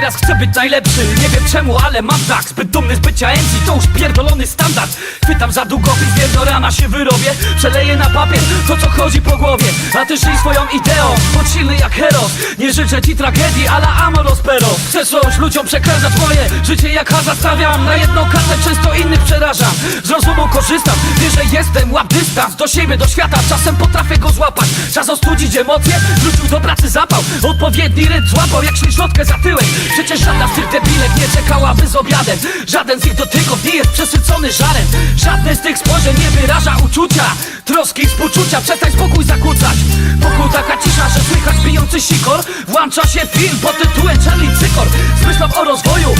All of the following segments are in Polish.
Nieraz chcę być najlepszy, nie wiem czemu, ale mam tak. Zbyt dumny z bycia MC, to już pierdolony standard. Chwytam za długopis, wiem do rana się wyrobię. Przeleję na papier to co chodzi po głowie. A ty żyj swoją ideą, bądź silny jak Heros Nie życzę ci tragedii, ale amoros pero. Chcesz roś, ludziom przekręcać moje życie jak hazard Stawiam. Na jedną kartę, często innych przerażam. Z rozumu korzystam, wierzę jestem, łap dystans. Do siebie, do świata, czasem potrafię go złapać ostudzić emocje, wrócił do pracy zapał Odpowiedni rytm złapał jak ślizlotkę za tyłek. Przecież żadna z tych debilek nie czekałaby z obiadem. Żaden z ich dotyków nie jest przesycony żarem. Żadne z tych spojrzeń nie wyraża uczucia. Troski współczucia, przestań spokój zakłócać. Wokół taka cisza, że słychać bijący sikor. Włącza się film pod tytułem Charlie Cykor Z myślą o rozwoju,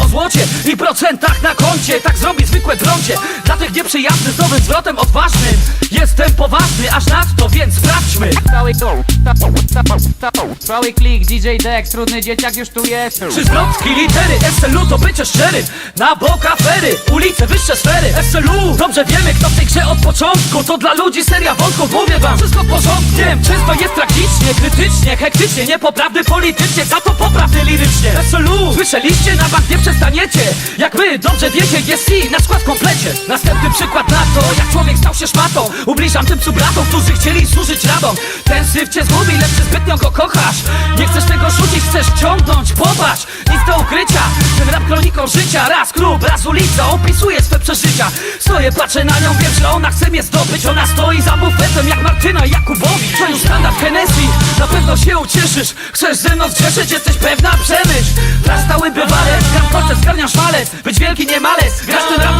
o złocie I procentach na koncie, tak zrobi zwykłe drącie. Dla tych nieprzyjaznych z nowym zwrotem odważnym. Jestem poważny, aż nadto, więc sprawdźmy. Cały Cały klik, DJ Dex, trudny dzieciak już tu jest. Trzy zwrotki, litery, SLU to bycie szczery. Na bok afery, ulice, wyższe sfery. SLU, dobrze wiemy kto w tej grze od początku. To dla ludzi seria wątków, mówię wam. Wszystko w porządku, często jest tragicznie Krytycznie, hektycznie, niepoprawny politycznie. Za to poprawny lirycznie słyszeliście, na bank nie przestaniecie. Jak wy dobrze wiecie, jest i na skład komplecie. Następny przykład na to, jak człowiek stał się szmatą. Ubliżam tym cubratom, którzy chcieli służyć radom Ten syf cię zgubi, lecz zbytnio go kochasz. Nie chcesz tego rzucić, chcesz ciągnąć, popatrz. Nic do ukrycia, ten rap kroniką życia. Raz klub, raz ulica, opisuje swe przeżycia. Stoję, patrzę na nią, wiem, że ona chce mnie zdobyć. Ona stoi za bufetem jak Martyna Jakubowicz To już standard Hennessy, na pewno się ucieszysz. Chcesz ze mną zgrzeszyć, jesteś pewna, przemyśl zgarniasz walec Być wielki nie malec, grasz ten rap